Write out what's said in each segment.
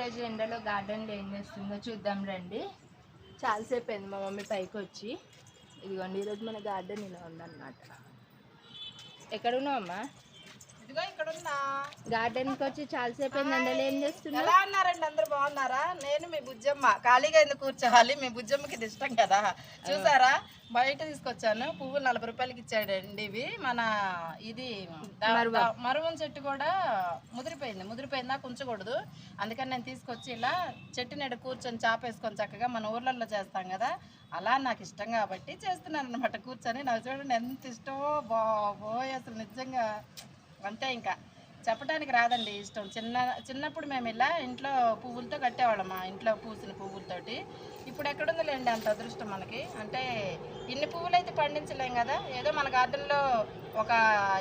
ఈరోజు ఎండలో గార్డెన్లో ఏం చేస్తుందో చూద్దాం రండి. చాలాసేపు అయింది మా మమ్మీ పైకి వచ్చి ఇదిగోండి ఈరోజు మన గార్డెన్ ఇలా ఉందన్నమాట. ఎక్కడ ఉన్నావమ్మా ఇదిగో ఇక్కడ ఉన్నా గార్డెన్కి వచ్చి చాలాసేపు ఎండలో ఏం చేస్తున్నావు ఎలా ఉన్నారండి అందరు? బాగున్నారా? నేను మీ బుజ్జమ్మ. ఖాళీగా ఎందుకు కూర్చోవాలి? మీ బుజ్జమ్మకి ఇది ఇష్టం కదా. చూసారా? బయట తీసుకొచ్చాను. పువ్వు నలభై రూపాయలకి ఇచ్చాడండి ఇవి. మన ఇది మరువం. చెట్టు కూడా ముదిరిపోయింది. ముదిరిపోయిందా? ఉంచకూడదు అందుకని నేను తీసుకొచ్చి ఇలా చెట్టు నీడ కూర్చొని చాపేసుకొని చక్కగా మన ఊర్లలో చేస్తాం కదా. అలా నాకు ఇష్టం కాబట్టి చేస్తున్నాను అనమాట కూర్చొని నాకు చూడండి ఎంత ఇష్టమో బాబోయ్! అసలు నిజంగా అంతే ఇంకా. చెప్పడానికి రాదండి ఇష్టం. చిన్న చిన్నప్పుడు మేము ఇలా ఇంట్లో పువ్వులతో కట్టేవాళ్ళం మా ఇంట్లో పూసిన పువ్వులతోటి. ఇప్పుడు ఎక్కడుందిలేండి అంత అదృష్టం మనకి? అంటే ఇన్ని పువ్వులు అయితే పండించలేం కదా? ఏదో మన గార్డెన్లో ఒక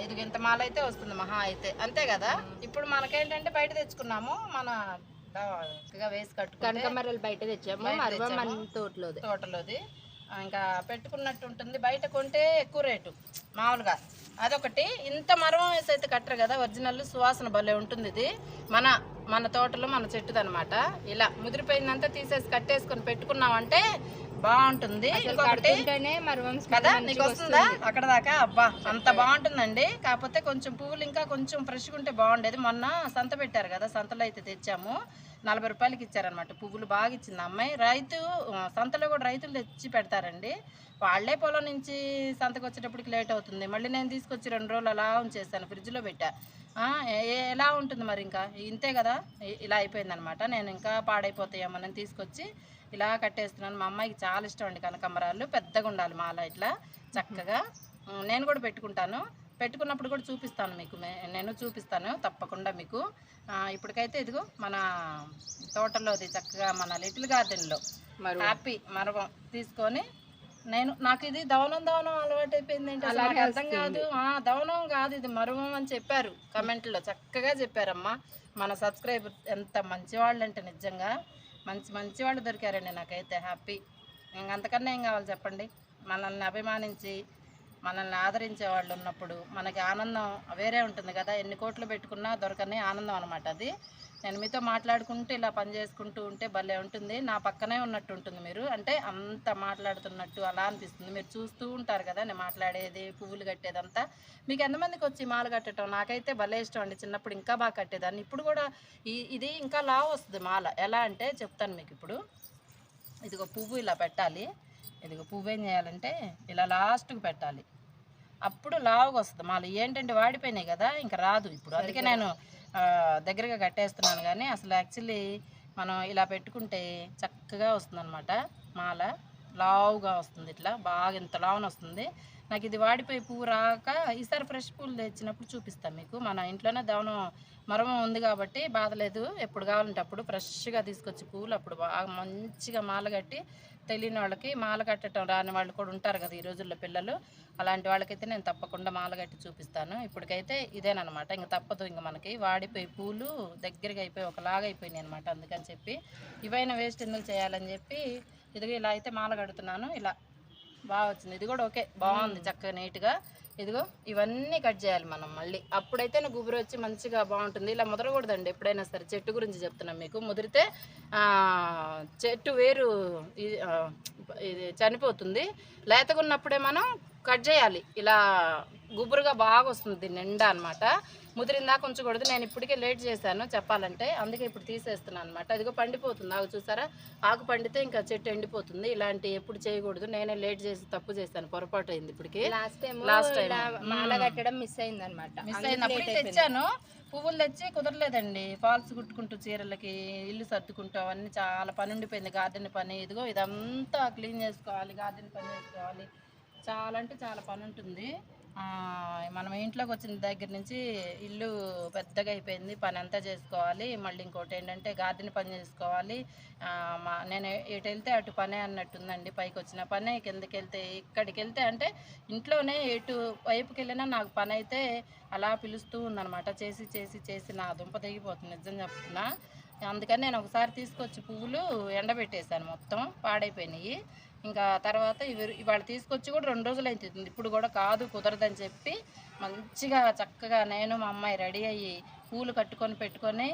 ఇది ఇంత మాల అయితే వస్తుంది మహా అయితే. అంతే కదా? ఇప్పుడు మనకేంటంటే బయట తెచ్చుకున్నాము మన వేసి కట్టుకుంటే కనకమర్రలు బయట తెచ్చాము. తోటలోది. తోటలోది. ఇంకా పెట్టుకున్నట్టు ఉంటుంది. బయట కొంటే ఎక్కువ రేటు మామూలుగా. అదొకటి. ఇంత మరం వేసి అయితే కట్టరు కదా ఒరిజినల్ సువాసన భలే ఉంటుంది ఇది. మన మన తోటలో మన చెట్టుది అనమాట ఇలా ముదిరిపోయిందంతా తీసేసి కట్టేసుకొని పెట్టుకున్నామంటే బాగుంటుంది. ఇంకొకటి కదా నీకు వస్తుందా? అక్కడ దాకా అబ్బా అంత బాగుంటుందండి. కాకపోతే కొంచెం పువ్వులు ఇంకా కొంచెం ఫ్రెష్గా ఉంటే బాగుండేది. మొన్న సంత పెట్టారు కదా సంతలో అయితే తెచ్చాము. నలభై రూపాయలకి ఇచ్చారనమాట పువ్వులు బాగా ఇచ్చింది అమ్మాయి. రైతు సంతలో కూడా రైతులు తెచ్చి పెడతారండి. వాళ్ళే పొలం నుంచి సంతకు వచ్చేటప్పటికి లేట్ అవుతుంది. మళ్ళీ నేను తీసుకొచ్చి రెండు రోజులు అలా ఉంచేస్తాను ఫ్రిడ్జ్లో పెట్టా. ఎలా ఉంటుంది మరి ఇంకా? ఇంతే కదా? ఇలా అయిపోయిందనమాట నేను ఇంకా పాడైపోతాయేమో తీసుకొచ్చి ఇలా కట్టేస్తున్నాను. మా అమ్మాయికి చాలా ఇష్టం అండి కనకాంబరాలు. పెద్దగా ఉండాలి మాల ఇట్లా చక్కగా. నేను కూడా పెట్టుకుంటాను. పెట్టుకున్నప్పుడు కూడా చూపిస్తాను మీకు నేను చూపిస్తాను తప్పకుండా మీకు. ఇప్పటికైతే ఇదిగో మన తోటలోది చక్కగా మన లిటిల్ గార్డెన్లో. హ్యాపీ మరవం తీసుకొని నేను నాకు ఇది దవనం దవనం అలవాటు అయిపోయింది ఏంటి నాకు అర్థం కాదు. ఆ, దవనం కాదు ఇది మరువం అని చెప్పారు కమెంట్లో చక్కగా చెప్పారమ్మా. మన సబ్స్క్రైబర్ ఎంత మంచి వాళ్ళు అంటే నిజంగా. మంచి మంచి వాళ్ళు దొరికారండి నాకైతే హ్యాపీ ఇంకంతకన్నా ఏం కావాలి చెప్పండి? మనల్ని అభిమానించి మనల్ని ఆదరించే వాళ్ళు ఉన్నప్పుడు మనకి ఆనందం వేరే ఉంటుంది కదా. ఎన్ని కోట్లు పెట్టుకున్నా దొరకని ఆనందం అనమాట అది. నేను మీతో మాట్లాడుకుంటూ ఇలా పని చేసుకుంటూ ఉంటే భలే ఉంటుంది. నా పక్కనే ఉన్నట్టు ఉంటుంది మీరు. అంటే అంత మాట్లాడుతున్నట్టు అలా అనిపిస్తుంది. మీరు చూస్తూ ఉంటారు కదా నేను మాట్లాడేది పువ్వులు కట్టేదంతా. మీకు ఎంతమందికి వచ్చి మాల కట్టడం? నాకైతే భలే ఇష్టం అండి. చిన్నప్పుడు ఇంకా బాగా కట్టేదాన్ని. ఇప్పుడు కూడా ఈ ఇది ఇంకా లావు వస్తుంది మాల. ఎలా అంటే చెప్తాను మీకు ఇప్పుడు. ఇదిగో పువ్వు ఇలా పెట్టాలి. ఇదిగో పువ్వు ఏం చేయాలంటే ఇలా లాస్ట్కి పెట్టాలి. అప్పుడు లావుగా వస్తుంది మాలు ఏంటంటే వాడిపోయినాయి కదా ఇంకా రాదు. ఇప్పుడు అందుకే నేను దగ్గరగా కట్టేస్తున్నాను కానీ అసలు యాక్చువల్లీ మనం ఇలా పెట్టుకుంటే చక్కగా వస్తుంది అనమాట మాల లావుగా వస్తుంది ఇట్లా. బాగా ఇంత లావున వస్తుంది. నాకు ఇది వాడిపోయి పువ్వు రాక ఈసారి ఫ్రెష్ పూలు తెచ్చినప్పుడు చూపిస్తాను మీకు. మన ఇంట్లోనే దవనం మరమ ఉంది కాబట్టి బాధ లేదు ఎప్పుడు కావాలంటే అప్పుడు ఫ్రెష్గా తీసుకొచ్చి పువ్వులు అప్పుడు బాగా మంచిగా మాల కట్టి తెలియని వాళ్ళకి మాల కట్టడం రాని వాళ్ళు కూడా ఉంటారు కదా ఈ రోజుల్లో పిల్లలు. అలాంటి వాళ్ళకైతే నేను తప్పకుండా మాల కట్టి చూపిస్తాను. ఇప్పటికైతే ఇదేనమాట ఇంక తప్పదు ఇంక మనకి. వాడిపోయి పూలు దగ్గరగా అయిపోయి ఒకలాగా అయిపోయినాయి అనమాట అందుకని చెప్పి. ఇవైనా వేస్ట్ ఎందుకు చేయాలని చెప్పి ఇదిగో ఇలా అయితే మాల కడుతున్నాను. ఇలా బాగా వచ్చింది. ఇది కూడా ఓకే. బాగుంది చక్కగా నీట్గా ఇదిగో ఇవన్నీ కట్ చేయాలి మనం మళ్ళీ. అప్పుడైతే గుబురు వచ్చి మంచిగా బాగుంటుంది. ఇలా ముదరకూడదండి ఎప్పుడైనా సరే. చెట్టు గురించి చెప్తున్నాం మీకు. ముదిరితే చెట్టు వేరు ఇది చనిపోతుంది. లేతగా ఉన్నప్పుడే మనం కట్ చేయాలి. ఇలా గుబురుగా బాగా వస్తుంది నిండా అనమాట ముదిరిందా ఉంచకూడదు. నేను ఇప్పటికే లేట్ చేశాను చెప్పాలంటే. అందుకే ఇప్పుడు తీసేస్తున్నాను అనమాట అదిగో పండిపోతుంది. ఆకు చూసారా? ఆకు పండితే ఇంకా చెట్టు ఎండిపోతుంది. ఇలాంటి ఎప్పుడు చేయకూడదు. నేనే లేట్ చేసి తప్పు చేశాను. పొరపాటు అయింది ఇప్పటికి. Last time time. మాల కట్టడం మిస్ అయింది. అనమాట మిస్ అయినప్పుడు తెచ్చాను. పువ్వులు తెచ్చి కుదరలేదండి. ఫాల్స్ కుట్టుకుంటూ చీరలకి ఇల్లు సర్దుకుంటూ అవన్నీ చాలా పని ఉండిపోయింది. గార్డెన్ పని. ఇదిగో ఇదంతా క్లీన్ చేసుకోవాలి. గార్డెన్ పని చేసుకోవాలి. చాలా అంటే చాలా పని ఉంటుంది. మనం ఇంట్లోకి వచ్చిన దగ్గర నుంచి ఇల్లు పెద్దగా అయిపోయింది పని అంతా చేసుకోవాలి. మళ్ళీ ఇంకోటి ఏంటంటే గార్డెన్ పని చేసుకోవాలి. మా నేను ఎటు వెళ్తే అటు పనే అన్నట్టుందండి పైకి వచ్చిన పనే. కిందకి వెళ్తే ఇక్కడికి వెళ్తే అంటే ఇంట్లోనే ఎటు వైపుకి వెళ్ళినా నాకు పని అయితే అలా పిలుస్తూ ఉందన్నమాట. చేసి చేసి చేసి నా దుంప తెగిపోతుంది నిజం చెప్తున్నా. అందుకని నేను ఒకసారి తీసుకొచ్చి పువ్వులు ఎండబెట్టేశాను మొత్తం పాడైపోయినాయి. ఇంకా తర్వాత ఇవి ఇవాళ తీసుకొచ్చి కూడా రెండు రోజులు అవుతుంది ఇప్పుడు కూడా కాదు కుదరదని చెప్పి మంచిగా చక్కగా నేను మా అమ్మాయి రెడీ అయ్యి పూలు కట్టుకొని పెట్టుకొని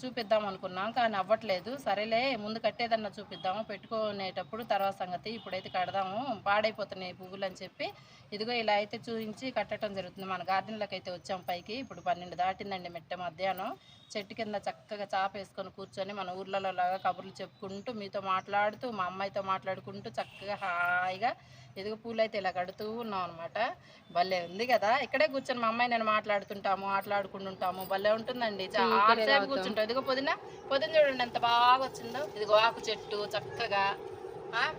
చూపిద్దాం అనుకున్నాం కానీ అవ్వట్లేదు. సరేలే ముందు కట్టేదన్నా చూపిద్దాము. పెట్టుకునేటప్పుడు తర్వాత సంగతి. ఇప్పుడైతే కడదాము. పాడైపోతున్నాయి పువ్వులు అని చెప్పి. ఇదిగో ఇలా అయితే చూపించి కట్టడం జరుగుతుంది. మన గార్డెన్లోకి అయితే వచ్చాం పైకి. ఇప్పుడు పన్నెండు దాటిందండి మెట్ట మధ్యాహ్నం. చెట్టు కింద చక్కగా చాప వేసుకొని కూర్చొని మన ఊర్లలో లాగా కబుర్లు చెప్పుకుంటూ మీతో మాట్లాడుతూ మా అమ్మాయితో మాట్లాడుకుంటూ చక్కగా హాయిగా ఎదుగు పూలు అయితే ఇలా కడుతూ ఉన్నాం అనమాట భలే ఉంది కదా. ఇక్కడే కూర్చొని మా అమ్మాయి నేను మాట్లాడుతుంటాము ఆటలాడుకుంటుంటాము భలే ఉంటుందండి. చాలా కూర్చుంటాం ఇదిగో పొద్దున పొద్దున చూడండి ఎంత బాగా వచ్చిందో. ఇదిగో ఆకు చెట్టు చక్కగా.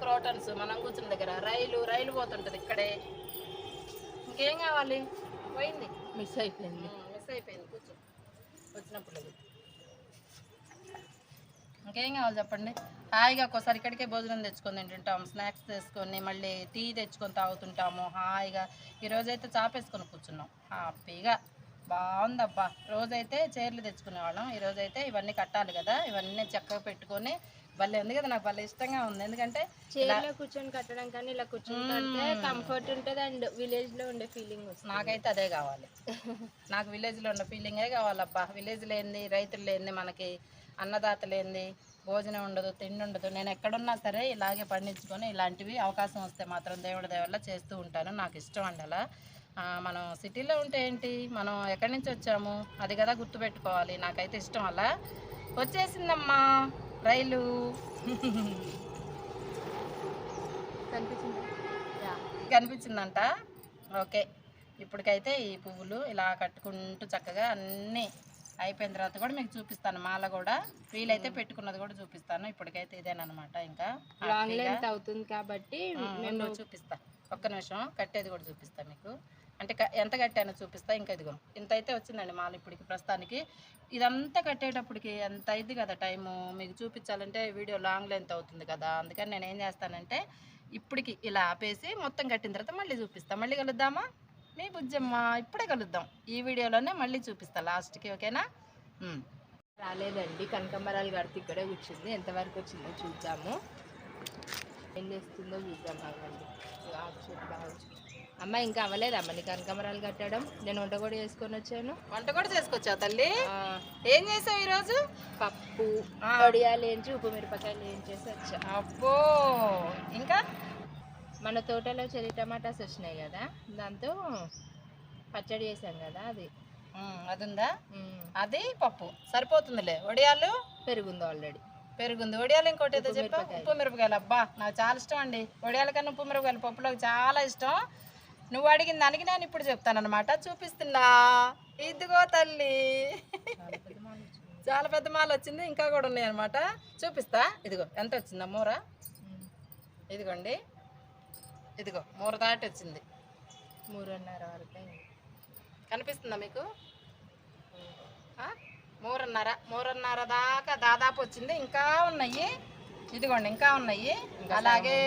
క్రోటన్స్ మనం కూర్చున్న దగ్గర. రైలు రైలు పోతుంటది ఇక్కడే. ఇంకేం కావాలి? పోయింది. మిస్ అయిపోయింది. మిస్ అయిపోయింది. కూర్చో. వచ్చినప్పుడు. ఇంకేం కావాలి చెప్పండి? హాయిగా ఒక్కోసారి ఇక్కడికే భోజనం తెచ్చుకొని తింటుంటాం స్నాక్స్ తెచ్చుకొని మళ్ళీ టీ తెచ్చుకొని తాగుతుంటాము. హాయిగా ఈరోజైతే చాపేసుకొని కూర్చున్నాం. హ్యాపీగా. బాగుందబ్బా. రోజైతే చీరలు తెచ్చుకునేవాళ్ళం ఈరోజైతే ఇవన్నీ కట్టాలి కదా. ఇవన్నీ చక్కగా పెట్టుకొని భలే ఉంది కదా. నాకు భలే ఇష్టంగా ఉంది. ఎందుకంటే చైర్లో కూర్చొని కట్టడం కానీ ఇలా కూర్చొని కడితే కంఫర్ట్ ఉంటుంది అండ్ విలేజ్లో ఉండే ఫీలింగ్ నాకైతే అదే కావాలి. నాకు విలేజ్లో ఉన్న ఫీలింగే కావాలబ్బా. విలేజ్ లేనిది రైతులు లేనిది మనకి అన్నదాత లేనిది భోజనం ఉండదు తిండి ఉండదు. నేను ఎక్కడున్నా సరే ఇలాగే పండించుకొని ఇలాంటివి అవకాశం వస్తే మాత్రం దేవుడి దేవల్ల చేస్తూ ఉంటాను. నాకు ఇష్టం అండి అలా. మనం సిటీలో ఉంటే ఏంటి? మనం ఎక్కడి నుంచి వచ్చాము? అది కదా గుర్తుపెట్టుకోవాలి. నాకైతే ఇష్టం అలా. వచ్చేసిందమ్మా రైలు. కనిపించిందా. కనిపించిందంట. ఓకే. ఇప్పటికైతే ఈ పువ్వులు ఇలా కట్టుకుంటూ చక్కగా అన్నీ అయిపోయిన తర్వాత కూడా మీకు చూపిస్తాను. మాల కూడా వీలైతే పెట్టుకున్నది కూడా చూపిస్తాను. ఇప్పటికైతే ఇదేనమాట ఇంకా. లాంగ్. లెంత్ అవుతుంది కాబట్టి ఉండు, చూపిస్తా. ఒక్క నిమిషం. కట్టేది కూడా చూపిస్తా మీకు. అంటే ఎంత కట్టానో చూపిస్తా. ఇంకా ఇదిగో. ఇంత అయితే వచ్చిందండి మాల ఇప్పటికి ప్రస్తుతానికి. ఇదంతా కట్టేటప్పటికి ఎంత అయింది కదా టైము? మీకు చూపించాలంటే వీడియో లాంగ్ లెంత్ అవుతుంది కదా. అందుకని నేను ఏం చేస్తానంటే ఇప్పటికి ఇలా ఆపేసి మొత్తం కట్టిన తర్వాత మళ్ళీ చూపిస్తా. మళ్ళీ కలుద్దామా? మీ బుజ్జమ్మ ఇప్పుడే కలుద్దాం. ఈ వీడియోలోనే మళ్ళీ చూపిస్తా లాస్ట్కి ఓకేనా. రాలేదండి. కనకంబరాలు కడితే ఇక్కడే కూర్చుంది. ఎంతవరకు వచ్చిందో చూద్దాము. ఏం చేస్తుందో చూద్దాం. అమ్మ ఇంకా అవ్వలేదమ్మ నీ కనకంబరాలు కట్టడం? నేను వంట కూడా చేసుకొని వచ్చాను. వంట కూడా చేసుకొచ్చావు తల్లి? ఏం చేసావు ఈరోజు? పప్పు. వడియాలు వేయించి ఉప్పు మిరపకాయలు వేయించేసి వచ్చా. అబ్బో! ఇంకా? మన తోటలో చెరి టమాటాస్ వచ్చినాయి కదా దాంతో పచ్చడి చేసాం కదా అది. అది ఉందా అది పప్పు. సరిపోతుందిలే. వడియాలు? పెరుగుంది ఆల్రెడీ పెరుగుంది. వడియాలు ఇంకోటి ఏదో చెప్పా. ఉప్పు మిరపకాయలు. అబ్బా నాకు చాలా ఇష్టం అండి. వడియాల కన్నా ఉప్పు మిరపకాయలు పప్పులోకి చాలా ఇష్టం. నువ్వు అడిగిన దానికి నేను ఇప్పుడు చెప్తానన్నమాట. చూపిస్తున్నా ఇదిగో తల్లి. చాలా పెద్ద మాల వచ్చింది. ఇంకా కూడా ఉన్నాయి అనమాట చూపిస్తా. ఇదిగో ఎంత వచ్చిందా మూర ఇదిగోండి. ఇదిగో మూర దాటి వచ్చింది. మూడున్నర వరకు. కనిపిస్తుందా మీకు? మూరన్నర మూరన్నర దాకా దాదాపు వచ్చింది. ఇంకా ఉన్నాయి. ఇదిగోండి ఇంకా ఉన్నాయి. అలాగే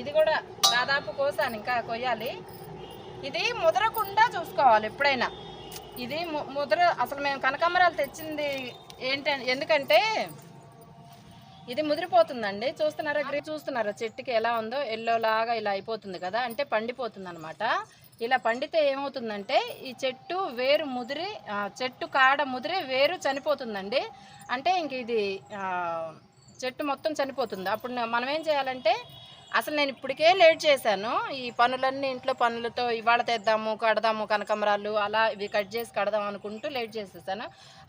ఇది కూడా దాదాపు కోసాను ఇంకా కొయ్యాలి. ఇది ముదరకుండా చూసుకోవాలి ఎప్పుడైనా. ఇది ముద్ర అసలు మేము కనకాంబరాలు తెచ్చింది ఏంటంటే ఎందుకంటే ఇది ముదిరిపోతుందండి. చూస్తున్నారా? గ్రీన్ చూస్తున్నారా? చెట్టుకి ఎలా ఉందో ఎల్లో లాగా ఇలా అయిపోతుంది కదా? అంటే పండిపోతుంది అనమాట ఇలా పండితే ఏమవుతుందంటే ఈ చెట్టు వేరు ముదిరి చెట్టు కాడ ముదిరి వేరు చనిపోతుందండి. అంటే ఇంక ఇది చెట్టు మొత్తం చనిపోతుంది. అప్పుడు మనం ఏం చేయాలంటే అసలు నేను ఇప్పటికే లేట్ చేశాను. ఈ పనులన్నీ ఇంట్లో పనులతో ఇవాళ తెద్దాము కడదాము కనకమరాలు అలా ఇవి కట్ చేసి కడదాం అనుకుంటూ లేట్ చేసేసాను.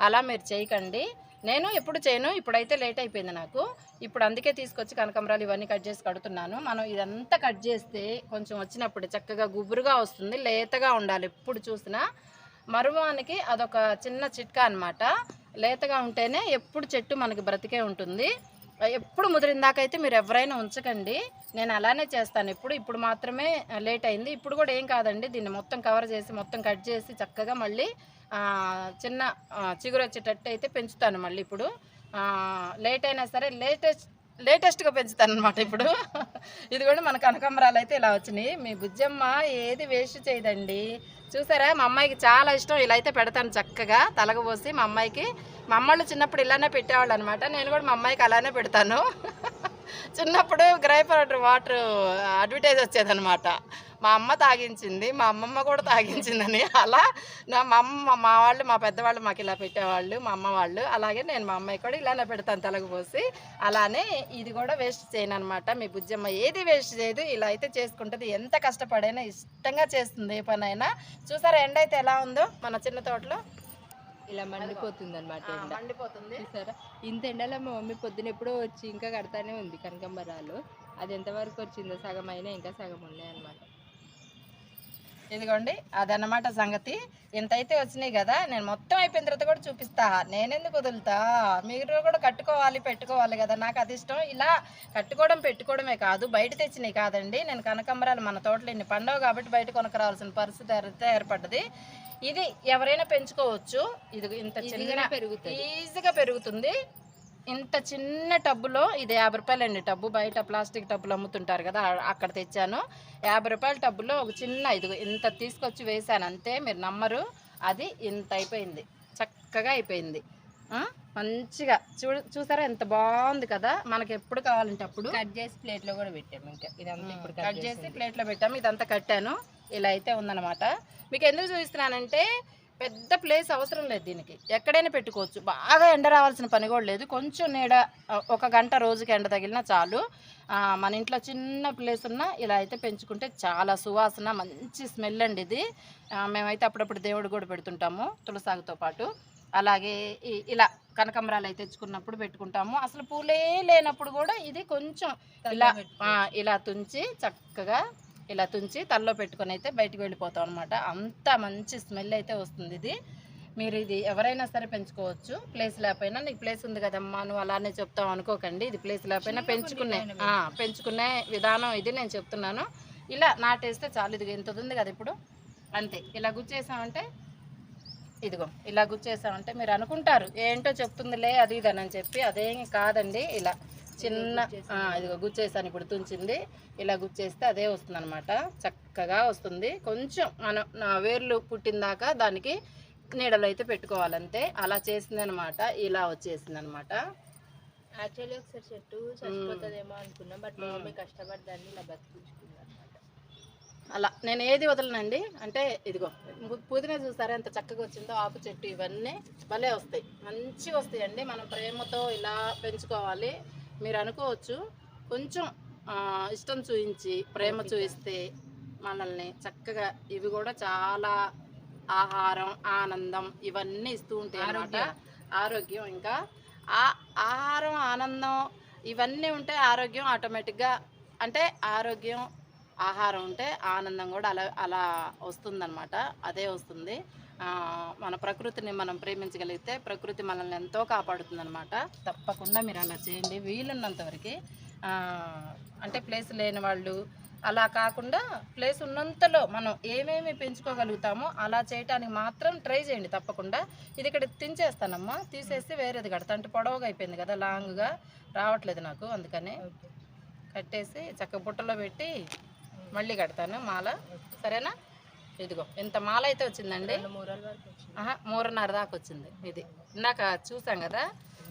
అలా మీరు చేయకండి. నేను ఎప్పుడు చేయను ఇప్పుడైతే లేట్ అయిపోయింది నాకు. ఇప్పుడు అందుకే తీసుకొచ్చి కనకమరాలు ఇవన్నీ కట్ చేసి కడుతున్నాను. మనం ఇదంతా కట్ చేస్తే కొంచెం వచ్చినప్పుడు చక్కగా గుబురుగా వస్తుంది లేతగా ఉండాలి ఎప్పుడు చూసినా. మరువానికి అదొక చిన్న చిట్కా అన్నమాట. లేతగా ఉంటేనే ఎప్పుడు చెట్టు మనకి బ్రతికే ఉంటుంది. ఎప్పుడు ముదిరిందాకైతే మీరు ఎవరైనా ఉంచకండి. నేను అలానే చేస్తాను. ఎప్పుడు ఇప్పుడు మాత్రమే లేట్ అయింది. ఇప్పుడు కూడా ఏం కాదండి. దీన్ని మొత్తం కవర్ చేసి మొత్తం కట్ చేసి చక్కగా మళ్ళీ చిన్న చిగురు వచ్చేటట్టు అయితే పెంచుతాను మళ్ళీ ఇప్పుడు. లేట్ అయినా సరే లేటెస్ట్ లేటెస్ట్గా పెంచుతాను అనమాట ఇప్పుడు. ఇది కూడా మన కనకాంబరాలు అయితే ఇలా వచ్చినాయి. మీ బుజ్జమ్మ ఏది వేస్ట్ చేయదండి. చూసారా? మా అమ్మాయికి చాలా ఇష్టం. ఇలా అయితే పెడతాను చక్కగా. తలగబోసి మా అమ్మాయికి. మా అమ్మళ్ళు చిన్నప్పుడు ఇలానే పెట్టేవాళ్ళు అనమాట నేను కూడా మా అమ్మాయికి అలానే పెడతాను. చిన్నప్పుడు గ్రై వాటర్ వాటర్ అడ్వర్టైజ్ వచ్చేదనమాట మా అమ్మ తాగించింది మా అమ్మమ్మ కూడా తాగించిందని. అలా నా మా అమ్మ మా వాళ్ళు మా పెద్దవాళ్ళు మాకు ఇలా పెట్టేవాళ్ళు మా అమ్మ వాళ్ళు. అలాగే నేను మా అమ్మాయి కూడా ఇలానే పెడతాను తలకు పోసి. అలానే ఇది కూడా వేస్ట్ చేయను అనమాట మీ బుజ్జమ్మ ఏది వేస్ట్ చేయదు. ఇలా అయితే చేసుకుంటుంది. ఎంత కష్టపడైనా ఇష్టంగా చేస్తుంది ఏ పనైనా. చూసారా ఎండ అయితే ఎలా ఉందో మన చిన్న తోటలో? ఇలా మండిపోతుంది అనమాట మండిపోతుంది. చూసారా? ఇంత ఎండలో మా మమ్మీ పొద్దున ఎప్పుడో వచ్చి ఇంకా కడతానే ఉంది కనకంబరాలు. అది ఎంతవరకు వచ్చిందో సగం అయినా ఇంకా సగం ఉన్నాయి అనమాట ఇదిగోండి అదన్నమాట సంగతి. ఇంత అయితే వచ్చినాయి కదా నేను మొత్తం అయిపోయిన తర్వాత కూడా చూపిస్తా. నేనెందుకు వదులుతా? మీరు కూడా కట్టుకోవాలి పెట్టుకోవాలి కదా నాకు అది ఇష్టం. ఇలా కట్టుకోవడం పెట్టుకోవడమే కాదు బయట తెచ్చినాయి కాదండి. నేను కనకంబరాలు మన తోటలో ఇన్ని పండవ కాబట్టి బయట కొనక రావాల్సిన పరిస్థితి అయితే ఏర్పడ్డది. ఇది ఎవరైనా పెంచుకోవచ్చు. ఇది ఇంత చిన్న పెరుగుతుంది. ఈజీగా పెరుగుతుంది. ఇంత చిన్న టబ్బులో ఇది యాభై రూపాయలు అండి టబ్బు. బయట ప్లాస్టిక్ టబ్బులు అమ్ముతుంటారు కదా అక్కడ తెచ్చాను. యాభై రూపాయల టబ్బులో ఒక చిన్న ఇది ఇంత తీసుకొచ్చి వేసాను అంతే మీరు నమ్మరు. అది ఇంత అయిపోయింది. చక్కగా అయిపోయింది? మంచిగా. చూ చూసారా ఎంత బాగుంది కదా? మనకి ఎప్పుడు కావాలంటే అప్పుడు. కట్ చేసి ప్లేట్లో కూడా పెట్టాము ఇంకా. ఇదంతా ఇప్పుడు కట్ చేసి ప్లేట్లో పెట్టాము. ఇదంతా కట్టాను. ఇలా అయితే ఉందన్నమాట. మీకు ఎందుకు చూపిస్తున్నానంటే పెద్ద ప్లేస్ అవసరం లేదు దీనికి. ఎక్కడైనా పెట్టుకోవచ్చు. బాగా ఎండ రావాల్సిన పని కూడా లేదు. కొంచెం నీడ ఒక గంట రోజుకి ఎండ తగిలినా చాలు. మన ఇంట్లో చిన్న ప్లేస్ ఉన్నా ఇలా అయితే పెంచుకుంటే చాలా సువాసన మంచి స్మెల్ అండి ఇది. మేమైతే అప్పుడప్పుడు దేవుడు కూడా పెడుతుంటాము తులసాగుతో పాటు. అలాగే ఇలా కనకంబరాలు అయితే తెచ్చుకున్నప్పుడు పెట్టుకుంటాము. అసలు పూలే లేనప్పుడు కూడా ఇది కొంచెం ఇలా ఇలా తుంచి చక్కగా ఇలా తుంచి తల్లో పెట్టుకొని అయితే బయటికి వెళ్ళిపోతాం అనమాట అంత మంచి స్మెల్ అయితే వస్తుంది ఇది. మీరు ఇది ఎవరైనా సరే పెంచుకోవచ్చు. ప్లేస్ లేకపోయినా నీకు ప్లేస్ ఉంది కదమ్మా నువ్వు అలానే చెప్తావు అనుకోకండి. ఇది ప్లేస్ లేకపోయినా పెంచుకునే పెంచుకునే విధానం ఇది నేను చెప్తున్నాను. ఇలా నాటేస్తే చాలు. ఇది ఎంత ఉంది కదా ఇప్పుడు. అంతే. ఇలా గుచ్చేసామంటే ఇదిగో ఇలా గుచ్చేసామంటే మీరు అనుకుంటారు. ఏంటో చెప్తుందిలే అది ఇది అని చెప్పి అదేం కాదండి. ఇలా చిన్న ఇదిగో గుచ్చేసాను ఇప్పుడు తుంచింది. ఇలా గుచ్చేస్తే అదే వస్తుంది అనమాట చక్కగా వస్తుంది. కొంచెం మనం నా వేర్లు పుట్టిన దాకా దానికి నీడలో అయితే పెట్టుకోవాలంతే. అలా చేసింది అనమాట ఇలా వచ్చేసింది అనమాట యాక్చువల్లీ ఒకసారి చెట్టు చచ్చిపోతుందేమో అనుకున్నాం. బట్ మమ్మీ కష్టపడి దాన్ని ఇలా అలా. నేను ఏది వదలనండి? అంటే ఇదిగో పుదీనా చూసారా? ఎంత చక్కగా వచ్చిందో ఆకు చెట్టు ఇవన్నీ భలే వస్తాయి. మంచిగా వస్తాయండి. మనం ప్రేమతో ఇలా పెంచుకోవాలి. మీరు అనుకోవచ్చు కొంచెం ఇష్టం చూపించి ప్రేమ చూపిస్తే మనల్ని చక్కగా ఇవి కూడా చాలా ఆహారం ఆనందం ఇవన్నీ ఇస్తూ ఉంటాయి అన్నమాట. ఆరోగ్యం ఇంకా. ఆ ఆహారం ఆనందం ఇవన్నీ ఉంటే ఆరోగ్యం ఆటోమేటిక్గా అంటే ఆరోగ్యం ఆహారం ఉంటే ఆనందం కూడా అలా అలా వస్తుందన్నమాట. అదే వస్తుంది. మన ప్రకృతిని మనం ప్రేమించగలిగితే ప్రకృతి మనల్ని ఎంతో కాపాడుతుందన్నమాట. తప్పకుండా మీరు అలా చేయండి. వీలున్నంత వరకు అంటే ప్లేస్ లేని వాళ్ళు అలా కాకుండా ప్లేస్ ఉన్నంతలో మనం ఏమేమి పెంచుకోగలుగుతామో అలా చేయటానికి మాత్రం ట్రై చేయండి తప్పకుండా. ఇది ఇక్కడ తించేస్తానమ్మా. తీసేసి వేరేది కడతా. అంటే పొడవుగా అయిపోయింది కదా లాంగ్గా రావట్లేదు నాకు అందుకని. కట్టేసి చక్క బుట్టలో పెట్టి మళ్ళీ కడతాను మాల. సరేనా? ఇదిగో ఇంత మాల అయితే వచ్చిందండి మూడున్నర దాకా వచ్చింది ఇది. ఇందాక చూసాం కదా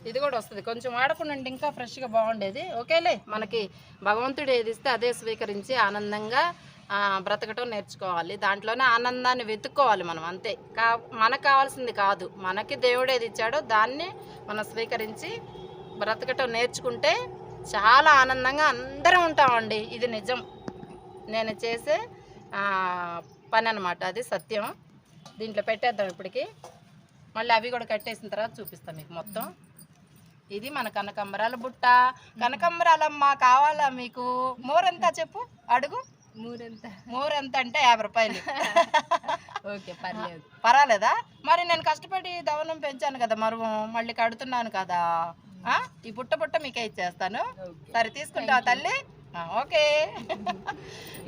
ఇది కూడా వస్తుంది. కొంచెం వాడకుండా ఇంకా ఫ్రెష్గా బాగుండేది. ఓకేలే మనకి భగవంతుడు ఏది ఇస్తే అదే స్వీకరించి ఆనందంగా బ్రతకటం నేర్చుకోవాలి. దాంట్లోనే ఆనందాన్ని వెతుక్కోవాలి మనం అంతే. కా మనకు కావాల్సింది కాదు. మనకి దేవుడు ఏది ఇచ్చాడో దాన్ని మనం స్వీకరించి బ్రతకటం నేర్చుకుంటే చాలా ఆనందంగా అందరం ఉంటామండి. ఇది నిజం. నేను చేసే పని అనమాట అది సత్యం. దీంట్లో పెట్టేద్దాం ఇప్పటికి. మళ్ళీ అవి కూడా కట్టేసిన తర్వాత చూపిస్తాను మీకు మొత్తం. ఇది మన కనకంబరాల బుట్ట. కనకంబరాలమ్మ కావాలా మీకు? మోరెంత చెప్పు అడుగు. మూరెంత. మోరెంత అంటే యాభై రూపాయలు. ఓకే పర్లేదు. పర్వాలేదా? మరి నేను కష్టపడి దవనం పెంచాను కదా మరువు మళ్ళీ కడుతున్నాను కదా? ఈ బుట్ట బుట్ట మీకే ఇచ్చేస్తాను. సరే తీసుకుంటావా తల్లి. ఓకే.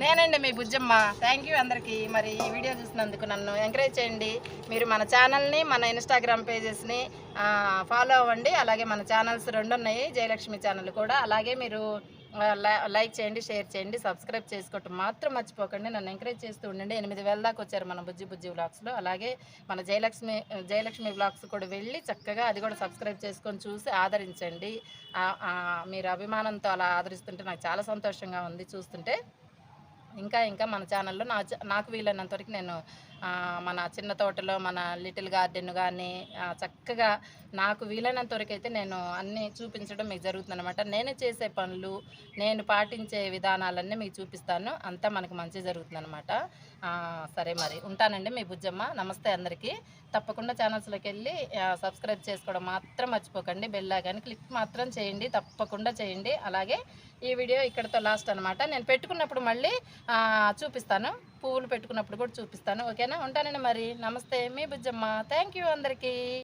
నేనండి మీ బుజ్జమ్మ. థ్యాంక్ యూ అందరికీ. మరి ఈ వీడియో చూసినందుకు నన్ను ఎంకరేజ్ చేయండి. మీరు మన ఛానల్ని మన ఇన్స్టాగ్రామ్ పేజెస్ని ఫాలో అవ్వండి. అలాగే మన ఛానల్స్ రెండు ఉన్నాయి జయలక్ష్మి ఛానల్ కూడా. అలాగే మీరు లైక్ చేయండి షేర్ చేయండి సబ్స్క్రైబ్ చేసుకోవటం మాత్రం మర్చిపోకండి. నన్ను ఎంకరేజ్ చేస్తూ ఉండండి. ఎనిమిది వేల దాకా వచ్చారు మన బుజ్జి బుజ్జి వ్లాగ్స్లో. అలాగే మన జయలక్ష్మి జయలక్ష్మి వ్లాగ్స్ కూడా వెళ్ళి చక్కగా అది కూడా సబ్స్క్రైబ్ చేసుకొని చూసి ఆదరించండి. మీరు అభిమానంతో అలా ఆదరిస్తుంటే నాకు చాలా సంతోషంగా ఉంది చూస్తుంటే. ఇంకా ఇంకా మన ఛానల్లో నా నాకు వీలైనంత వరకు నేను మన చిన్న తోటలో మన లిటిల్ గార్డెన్ కానీ చక్కగా నాకు వీలైనంత వరకు అయితే నేను అన్నీ చూపించడం మీకు జరుగుతుందనమాట నేనే నేను చేసే పనులు నేను పాటించే విధానాలన్నీ మీకు చూపిస్తాను. అంతా మనకు మంచి జరుగుతుందనమాట సరే మరి. ఉంటానండి మీ బుజ్జమ్మ. నమస్తే అందరికీ. తప్పకుండా ఛానల్స్లోకి వెళ్ళి సబ్స్క్రైబ్ చేసుకోవడం మాత్రం మర్చిపోకండి. బెల్ కానీ క్లిక్ మాత్రం చేయండి. తప్పకుండా చేయండి. అలాగే ఈ వీడియో ఇక్కడతో లాస్ట్ అనమాట నేను పెట్టుకున్నప్పుడు మళ్ళీ చూపిస్తాను. పువ్వులు పెట్టుకున్నప్పుడు కూడా చూపిస్తాను. ఓకేనా? ఉంటానండి మరి. నమస్తే. మీ బుజ్జమ్మ. థ్యాంక్ యూ అందరికీ.